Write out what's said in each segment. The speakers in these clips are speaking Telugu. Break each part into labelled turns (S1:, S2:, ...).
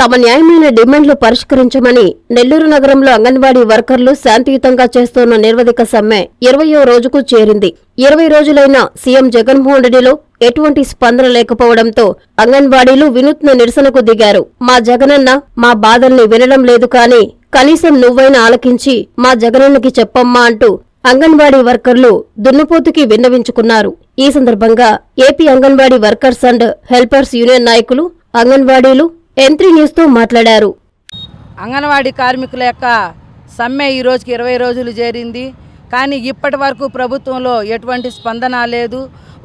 S1: తమ న్యాయమైన డిమాండ్లు పరిష్కరించమని నెల్లూరు నగరంలో అంగన్వాడీ వర్కర్లు శాంతియుతంగా చేస్తున్న నిర్వధిక సమ్మె ఇరవయో రోజుకు చేరింది. ఇరవై రోజులైన సీఎం జగన్మోహన్ రెడ్డిలో ఎటువంటి స్పందన లేకపోవడంతో అంగన్వాడీలు వినూత్న నిరసనకు దిగారు. మా జగనన్న మా బాధల్ని వినడం లేదు కానీ కనీసం నువ్వైనా ఆలకించి మా జగనన్నకి చెప్పమ్మా అంటూ అంగన్వాడీ వర్కర్లు దున్నపోతుకి విన్నవించుకున్నారు. ఈ సందర్భంగా AP anganwadi workers and helpers union నాయకులు అంగన్వాడీలు ఎంత్రీ న్యూస్తో మాట్లాడారు.
S2: అంగన్వాడీ కార్మికుల యొక్క సమ్మె ఈ రోజుకి ఇరవై రోజులు చేరింది. కానీ ఇప్పటి వరకు ప్రభుత్వంలో ఎటువంటి స్పందన లేదు.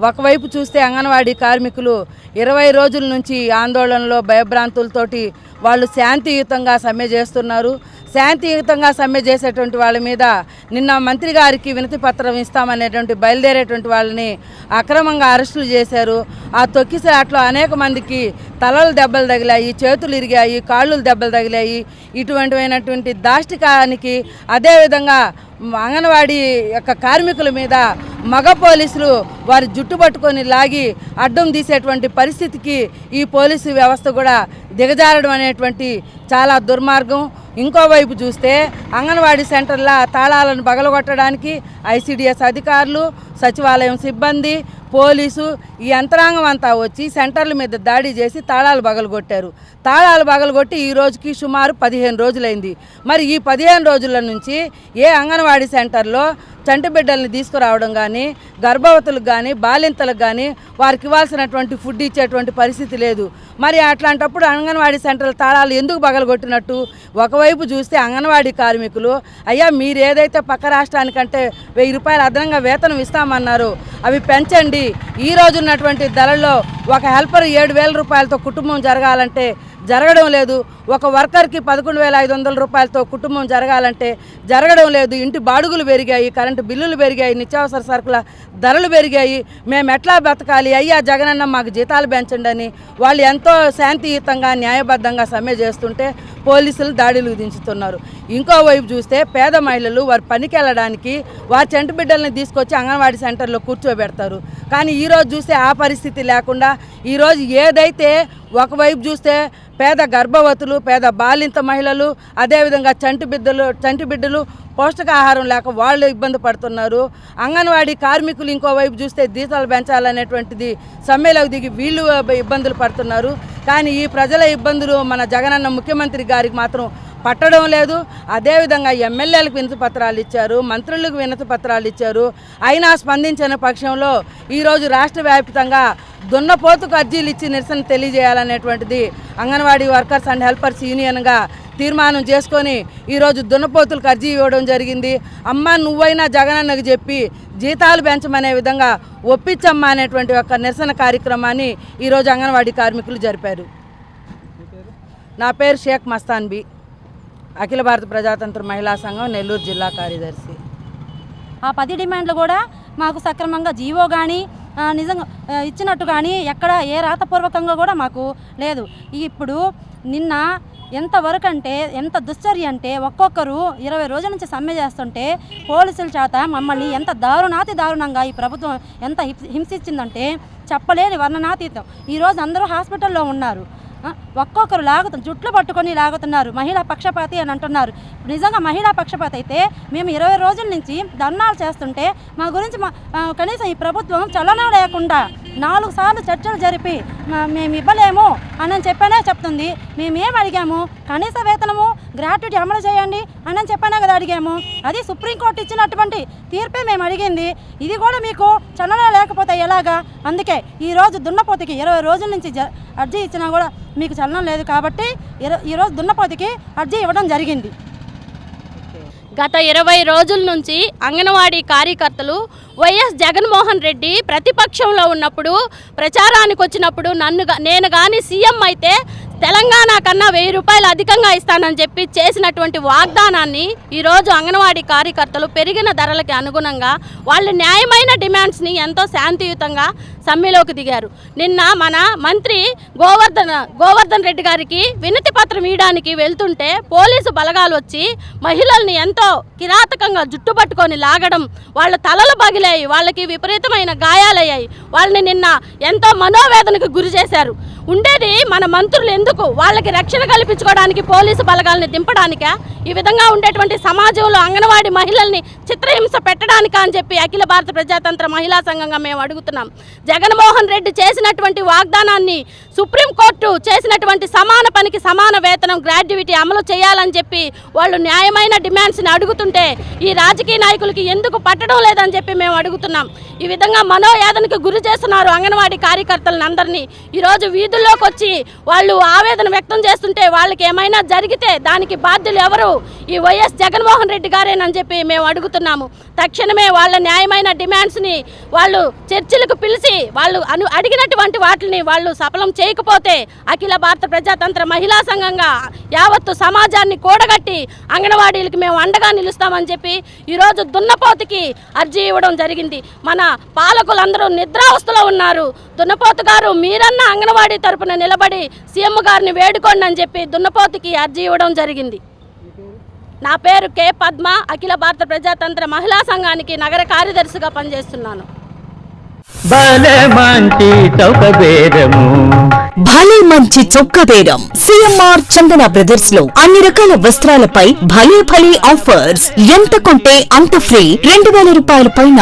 S2: ఒకవైపు చూస్తే అంగన్వాడీ కార్మికులు ఇరవై రోజుల నుంచి ఆందోళనలో భయభ్రాంతులతోటి వాళ్ళు శాంతియుతంగా సమ్మె చేస్తున్నారు. శాంతియుతంగా సమ్మె చేసేటువంటి వాళ్ళ మీద నిన్న మంత్రి గారికి వినతి పత్రం ఇస్తామనేటువంటి బయలుదేరేటువంటి వాళ్ళని అక్రమంగా అరెస్టులు చేశారు. ఆ తొక్కిసాట్లో అనేక మందికి తలలు దెబ్బలు తగిలాయి చేతులు ఇరిగాయి కాళ్ళు దెబ్బలు తగిలాయి. ఇటువంటివైనటువంటి దాష్టికానికి అదేవిధంగా అంగన్వాడీ యొక్క కార్మికుల మీద మగ పోలీసులు వారి జుట్టు పట్టుకొని లాగి అడ్డం తీసేటువంటి పరిస్థితికి ఈ పోలీసు వ్యవస్థ కూడా దిగజారడం అనేటువంటి చాలా దుర్మార్గం. ఇంకోవైపు చూస్తే అంగన్వాడీ సెంటర్ల తాళాలను పగలగొట్టడానికి ఐసీడీఎస్ అధికారులు సచివాలయం సిబ్బంది పోలీసు ఈ యంత్రాంగం అంతా వచ్చి సెంటర్ల మీద దాడి చేసి తాళాలు పగలగొట్టారు. తాళాలు పగలగొట్టి ఈ రోజుకి సుమారు పదిహేను రోజులైంది. మరి ఈ పదిహేను రోజుల నుంచి ఏ అంగన్వాడీ సెంటర్లో చంటి బిడ్డల్ని తీసుకురావడం కానీ గర్భవతులకు కానీ బాలింతలకు కానీ వారికి ఇవ్వాల్సినటువంటి ఫుడ్ ఇచ్చేటువంటి పరిస్థితి లేదు. మరి అట్లాంటప్పుడు అంగన్వాడీ సెంటర్ల తాళాలు ఎందుకు పగలగొట్టినట్టు ఒకవైపు చూస్తే అంగన్వాడీ కార్మికులు అయ్యా మీరు ఏదైతే పక్క రాష్ట్రానికంటే వెయ్యి రూపాయలు అదనంగా వేతనం ఇస్తామన్నారు అవి పెంచండి. ఈ రోజు ఉన్నటువంటి ధరల్లో ఒక హెల్పర్ ఏడు వేల రూపాయలతో కుటుంబం జరగాలంటే జరగడం లేదు. ఒక వర్కర్కి పదకొండు వేల ఐదు వందల రూపాయలతో కుటుంబం జరగాలంటే జరగడం లేదు. ఇంటి బాడుగులు పెరిగాయి కరెంటు బిల్లులు పెరిగాయి నిత్యావసర సరుకుల ధరలు పెరిగాయి. మేము ఎట్లా బ్రతకాలి? అయ్యా జగనన్న మాకు జీతాలు పెంచండి అని వాళ్ళు ఎంతో శాంతియుతంగా న్యాయబద్ధంగా సమ్మె చేస్తుంటే పోలీసులు దాడులు దించుతున్నారు ఇంకోవైపు చూస్తే పేద మహిళలు వారి పనికి వెళ్ళడానికి వారి చెంట బిడ్డల్ని తీసుకొచ్చి అంగన్వాడీ సెంటర్లో కూర్చోబెడతారు. కానీ ఈరోజు చూస్తే ఆ పరిస్థితి లేకుండా ఈరోజు ఏదైతే ఒకవైపు చూస్తే పేద గర్భవతులు పేద బాలింత మహిళలు అదేవిధంగా చంటి బిడ్డలు చంటి బిడ్డలు పౌష్టికాహారం లేక వాళ్ళు ఇబ్బంది పడుతున్నారు. అంగన్వాడీ కార్మికులు ఇంకోవైపు చూస్తే జీతాలు పెంచాలనేటువంటిది సమ్మెలోకి దిగి వీళ్ళు ఇబ్బందులు పడుతున్నారు. కానీ ఈ ప్రజల ఇబ్బందులు మన జగనన్న ముఖ్యమంత్రి గారికి మాత్రం పట్టడం లేదు. అదేవిధంగా ఎమ్మెల్యేలకు వినతి పత్రాలు ఇచ్చారు మంత్రులకు వినతి పత్రాలు ఇచ్చారు. అయినా స్పందించిన పక్షంలో ఈరోజు రాష్ట్ర వ్యాప్తంగా దున్నపోతుకు అర్జీలు ఇచ్చి నిరసన తెలియజేయాలనేటువంటిది అంగన్వాడీ వర్కర్స్ అండ్ హెల్పర్స్ యూనియన్గా తీర్మానం చేసుకొని ఈరోజు దున్నపోతులకు అర్జీ ఇవ్వడం జరిగింది. అమ్మ నువ్వైనా జగనన్నకు చెప్పి జీతాలు పెంచమనే విధంగా ఒప్పించమ్మా అనేటువంటి ఒక నిరసన కార్యక్రమాన్ని ఈరోజు అంగన్వాడీ కార్మికులు జరిపారు. నా పేరు షేక్ మస్తాన్ బి. అఖిల భారత ప్రజాతంత్ర మహిళా సంఘం నెల్లూరు జిల్లా కార్యదర్శి.
S3: ఆ పది డిమాండ్లు కూడా మాకు సక్రమంగా జీవో కానీ నిజంగా ఇచ్చినట్టు కానీ ఎక్కడ ఏ రాతపూర్వకంగా కూడా మాకు లేదు. ఇప్పుడు నిన్న ఎంతవరకు అంటే ఎంత దుశ్చర్య అంటే ఒక్కొక్కరు ఇరవై రోజుల నుంచి సమ్మె చేస్తుంటే పోలీసుల చేత మమ్మల్ని ఎంత దారుణాతి దారుణంగా ఈ ప్రభుత్వం ఎంత హింస- హింసించిందంటే చెప్పలేని వర్ణనాతీతం. ఈరోజు అందరూ హాస్పిటల్లో ఉన్నారు. ఒక్కొక్కరు లాగుతు జుట్లు పట్టుకొని లాగుతున్నారు. మహిళా పక్షపాతి అని అంటున్నారు. నిజంగా మహిళా పక్షపాతి అయితే మేము ఇరవై రోజుల నుంచి ధర్నాలు చేస్తుంటే మా గురించి మా కనీసం ఈ ప్రభుత్వం చలనం లేకుండా నాలుగు సార్లు చర్చలు జరిపి మేము ఇవ్వలేము అని చెప్పానే చెప్తుంది. మేమేం అడిగాము? కనీస వేతనము గ్రాట్యుటీ అమలు చేయండి అని చెప్పానే కదా అడిగాము. అది సుప్రీంకోర్టు ఇచ్చినటువంటి తీర్పే మేము అడిగింది. ఇది కూడా మీకు చలన లేకపోతే ఎలాగా? అందుకే ఈరోజు దున్నపోతికి ఇరవై రోజుల నుంచి జ అర్జీ ఇచ్చినా కూడా మీకు చలనం లేదు కాబట్టి ఈరోజు దున్నపోతికి అర్జీ ఇవ్వడం జరిగింది.
S4: గత ఇరవై రోజుల నుంచి అంగన్వాడీ కార్యకర్తలు వైఎస్ జగన్మోహన్ రెడ్డి ప్రతిపక్షంలో ఉన్నప్పుడు ప్రచారానికి వచ్చినప్పుడు నన్ను నేను కానీ సీఎం అయితే తెలంగాణ కన్నా వెయ్యి రూపాయలు అధికంగా ఇస్తానని చెప్పి చేసినటువంటి వాగ్దానాన్ని ఈరోజు అంగన్వాడీ కార్యకర్తలు పెరిగిన ధరలకి అనుగుణంగా వాళ్ళ న్యాయమైన డిమాండ్స్ని ఎంతో శాంతియుతంగా సమ్మెలోకి దిగారు. నిన్న మన మంత్రి గోవర్ధన్ గోవర్ధన్ రెడ్డి గారికి వినతి పత్రం ఇవ్వడానికి వెళ్తుంటే పోలీసు బలగాలు వచ్చి మహిళల్ని ఎంతో కిరాతకంగా జుట్టు పట్టుకొని లాగడం వాళ్ళ తలలు పగిలాయి వాళ్ళకి విపరీతమైన గాయాలయ్యాయి. వాళ్ళని నిన్న ఎంతో మనోవేదనకు గురి చేశారు. ఉండేది మన మంత్రులు ఎందుకు? వాళ్ళకి రక్షణ కల్పించుకోవడానికి పోలీసు బలగాలని దింపడానికా? ఈ విధంగా ఉండేటువంటి సమాజంలో అంగన్వాడీ మహిళల్ని చిత్రహింస పెట్టడానికా అని చెప్పి అఖిల భారత ప్రజాతంత్ర మహిళా సంఘంగా మేము అడుగుతున్నాం. జగన్మోహన్ రెడ్డి చేసినటువంటి వాగ్దానాన్ని సుప్రీంకోర్టు చేసినటువంటి సమాన పనికి సమాన వేతనం గ్రాడ్యుయేటీ అమలు చేయాలని చెప్పి వాళ్ళు న్యాయమైన డిమాండ్స్ని అడుగుతుంటే ఈ రాజకీయ నాయకులకి ఎందుకు పట్టడం లేదని చెప్పి మేము అడుగుతున్నాం. ఈ విధంగా మనోయాదనకు గురి చేస్తున్నారు అంగన్వాడీ కార్యకర్తలను అందరినీ. ఈరోజు వీధుల్లోకి వచ్చి వాళ్ళు ఆవేదన వ్యక్తం చేస్తుంటే వాళ్ళకి ఏమైనా జరిగితే దానికి బాధ్యులు ఎవరు? ఈ వైఎస్ జగన్మోహన్ రెడ్డి గారేనని చెప్పి మేము కోరుతున్నాము తక్షణమే వాళ్ళ న్యాయమైన డిమాండ్స్ని వాళ్ళు చర్చలకు పిలిచి వాళ్ళు అను అడిగినటువంటి వాటిని వాళ్ళు సఫలం చేయకపోతే అఖిల భారత ప్రజాతంత్ర మహిళా సంఘంగా యావత్తు సమాజాన్ని కూడగట్టి అంగన్వాడీలకు మేము అండగా నిలుస్తామని చెప్పి ఈరోజు దున్నపోతుకి అర్జీ ఇవ్వడం జరిగింది. మన పాలకులందరూ నిద్రావస్థలో ఉన్నారు. దున్నపోతు గారు మీరన్నా అంగన్వాడీ తరపున నిలబడి సీఎం గారిని వేడుకోండి అని చెప్పి దున్నపోతుకి అర్జీ ఇవ్వడం జరిగింది. నా పేరు కె పద్మ అఖిల భారత ప్రజాతంత్ర మహిళా సంఘానికి నగర కార్యదర్శిగా పనిచేస్తున్నాను.
S5: భలే మంచి
S6: చొక్క బేరం సిఎంఆర్ చందన బ్రదర్స్లో అన్ని రకాల వస్త్రాలపై భలే భలే ఆఫర్స్. ఎంత కొంటే అంత ఫ్రీ. రెండు వేల రూపాయల పైన